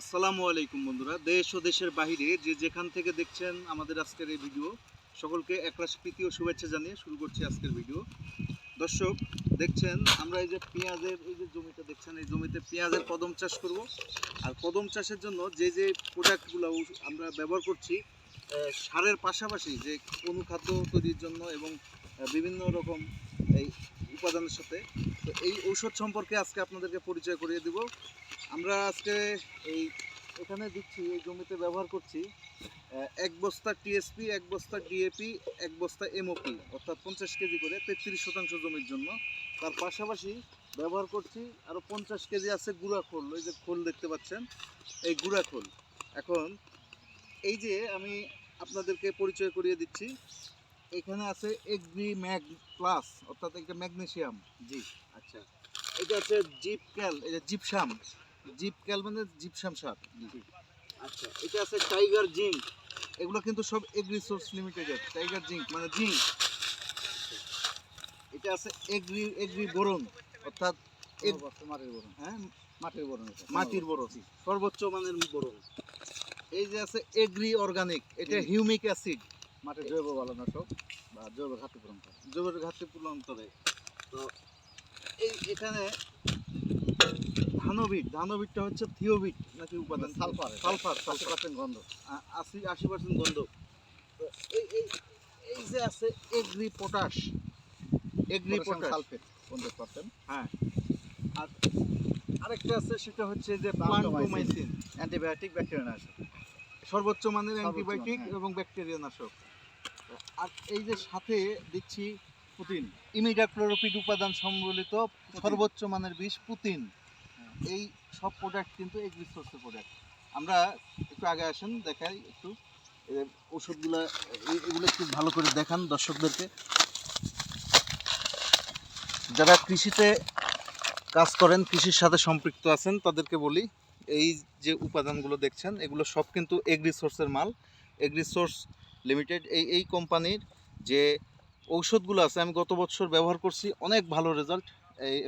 আসসালামু আলাইকুম বন্ধুরা। দেশ ও দেশের বাহিরে যে যেখান থেকে দেখছেন আমাদের আজকের এই ভিডিও, সকলকে একরাশ প্রীতি ও শুভেচ্ছা জানিয়ে শুরু করছি আজকের ভিডিও। দর্শক, দেখছেন, আমরা এই যে পেঁয়াজের, এই যে জমিটা দেখছেন, এই জমিতে পেঁয়াজের কদম চাষ করব। আর কদম চাষের জন্য যে যে প্রোডাক্টগুলো আমরা ব্যবহার করছি সারের পাশাপাশি যে অনুখাদ্য তৈরির জন্য এবং বিভিন্ন রকম এই উপাদানের সাথে। তো এই ঔষধ সম্পর্কে আজকে আপনাদেরকে পরিচয় করিয়ে দিব। আমরা আজকে এই এখানে দিচ্ছি, এই জমিতে ব্যবহার করছি এক বস্তা টিএসপি এক বস্তা ডিএপি এক বস্তা এমওপি অর্থাৎ পঞ্চাশ কেজি করে তেত্রিশ শতাংশ জমির জন্য। তার পাশাপাশি ব্যবহার করছি আরও পঞ্চাশ কেজি আছে গুঁড়া খোল, ওই যে খোল দেখতে পাচ্ছেন, এই গুঁড়া খোল। এখন এই যে আমি আপনাদেরকে পরিচয় করিয়ে দিচ্ছি এখানে আছে এগ্রি ম্যাগ প্লাস অর্থাৎ একটা ম্যাগনেশিয়াম। জি আচ্ছা। এটা আছে জিপ ক্যাল এটা জিপসাম। জিপ ক্যাল মানে জিপসাম সার। জি আচ্ছা এটা আছে টাইগার জিঙ্ক। এগুলো কিন্তু সব এগ্রি সোর্স লিমিটেডের টাইগার জিঙ্ক মানে জিঙ্ক। এটা আছে এগ্রি এগ্রি বোরন অর্থাৎ মাটির বরণ হ্যাঁ মাটির বরণ এটা। মাটির বোরন সর্বোচ্চ মানের বোরন। এই যে আছে এগ্রি অর্গানিক এটা হিউমিক অ্যাসিড। মাটির জৈব বালানাশক বা জৈব ঘাটতি পূরণ করে। জৈবের ঘাটতি পূরণ করে। তো এই এখানে ধানবিট ধানবিটটা হচ্ছে থিওবিট নাকি উপাদান? Sulphur sulphur sulphur. পার্সেন্ট গন্ধ। আশি আশি পার্সেন্ট গন্ধ। তো এই এই এই যে আছে agri potash. Agri potash sulphate পঞ্চাশ পার্সেন্ট। হ্যাঁ। আর আরেকটা আছে সেটা হচ্ছে যে প্লান্টোমাইসিন। অ্যান্টিবায়োটিক ব্যাকটেরিয়া নাশক সর্বোচ্চ মানের অ্যান্টিবায়োটিক। এবং ব্যাকটেরিয়া নাশক আর এই যে সাথে দিচ্ছি পুতিন। ইমিডাক্লোরোপিড উপাদান সম্বলিত সর্বোচ্চ মানের বিষ পুতিন। এই সব প্রোডাক্ট কিন্তু এগ্রি সোর্সের প্রোডাক্ট আমরা একটু আগে আসেন দেখাই একটু। ওষুধগুলা এগুলো একটু ভালো করে দেখান দর্শকদেরকে। যারা কৃষিতে কাজ করেন কৃষির সাথে সম্পৃক্ত আছেন তাদেরকে বলি এই যে উপাদানগুলো দেখছেন এগুলো সব কিন্তু এগ্রি সোর্সের মাল। এগ্রি সোর্স লিমিটেড এই এই কোম্পানির যে ঔষধগুলো আছে, আমি গত বছর ব্যবহার করছি, অনেক ভালো রেজাল্ট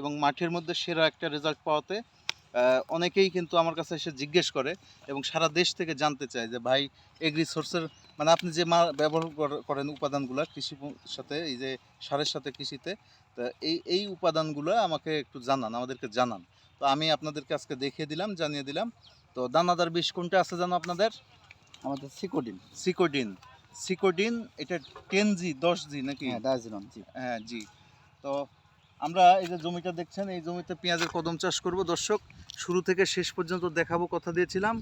এবং মাঠের মধ্যে সেরা একটা রেজাল্ট পাওয়াতে অনেকেই কিন্তু আমার কাছে এসে জিজ্ঞেস করে এবং সারা দেশ থেকে জানতে চায় যে, ভাই এগ্রি সোর্সের মানে আপনি যে মা, ব্যবহার করেন উপাদানগুলো কৃষি সাথে, এই যে সারের সাথে কৃষিতে, তা এই এই উপাদানগুলো আমাকে একটু জানান, আমাদেরকে জানান। তো আমি আপনাদেরকে আজকে দেখিয়ে দিলাম, জানিয়ে দিলাম। তো দানাদার বিষ কোনটা আছে জানো আপনাদের? আমাদের সিকোডিন। সিকোডিন। সিকোডিন এটা টেন জি দশ জি নাকি? হ্যাঁ জি। হ্যাঁ জি। তো আমরা এই যে জমিটা দেখছেন এই জমিতে পেঁয়াজের কদম চাষ করব। দর্শক শুরু থেকে শেষ পর্যন্ত দেখাবো কথা দিয়েছিলাম।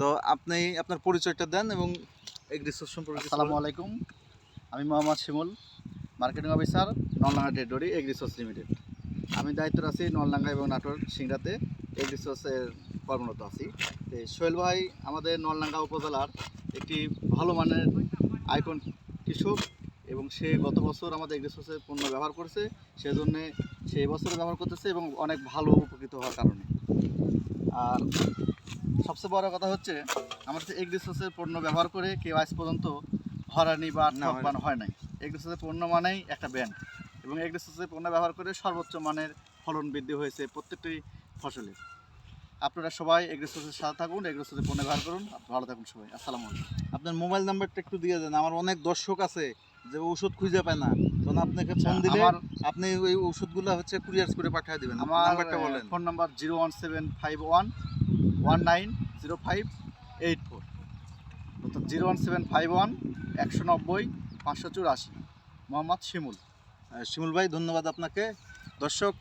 তো আপনি আপনার পরিচয়টা দেন এবং এগ্রিসোর সম্পর্কে আসসালামু আলাইকুম। আমি মোহাম্মদ শিমুল মার্কেটিং অফিসার নলডাঙ্গা ডেডরি এগ্রিসোর্স লিমিটেড আমি দায়িত্ব আছি নলডাঙ্গা এবং নাটোর সিংড়াতে। এগ্রিসোর্সের কর্মরত আছি। তো সোহেল ভাই আমাদের নলডাঙ্গা উপজেলার একটি ভালো মানের আইকন কৃষক এবং সে গত বছর আমাদের এগ্রিসোর্সের পণ্য ব্যবহার করছে সেজন্য সে এবছর ব্যবহার করতেছে এবং অনেক ভালো উপকৃত হওয়ার কারণে। আর সবচেয়ে বড় কথা হচ্ছে আমার কাছে এগ্রিসোর্সের পণ্য ব্যবহার করে কেউ আজ পর্যন্ত হরানি বা ঠকবান হয় নাই। এগ্রিসোর্সের পণ্য মানেই একটা ব্যান্ড এবং এগ্রিসোর্সের পণ্য ব্যবহার করে সর্বোচ্চ মানের ফলন বৃদ্ধি হয়েছে প্রত্যেকটি ফসলের আপনারা সবাই এগ্রিসোর্সের সাথে থাকুন এগ্রিসোর্সের পণ্য ব্যবহার করুন। ভালো থাকুন সবাই। আসসালামু আলাইকুম। আপনার মোবাইল নাম্বারটা একটু দিয়ে দেন। আমার অনেক দর্শক আছে যে ওষুধ খুঁজে পায় না। তখন আপনাকে ফোন দিলে আপনি ওই ওষুধগুলো হচ্ছে কুরিয়ার করে পাঠিয়ে দেবেন। আমার নাম্বারটা বলেন। Phone number zero one seven five one one nine zero five eight four অর্থাৎ zero one seven five one একশো নব্বই পাঁচশো চুরাশি মোহাম্মদ শিমুল। শিমুল ভাই ধন্যবাদ আপনাকে। দর্শক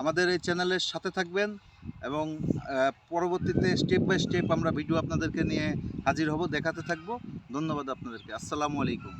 আমাদের এই চ্যানেলের সাথে থাকবেন। এবং পরবর্তীতে স্টেপ বাই স্টেপ আমরা ভিডিও আপনাদেরকে নিয়ে হাজির হব, দেখাতে থাকব। ধন্যবাদ আপনাদেরকে। আসসালামু আলাইকুম।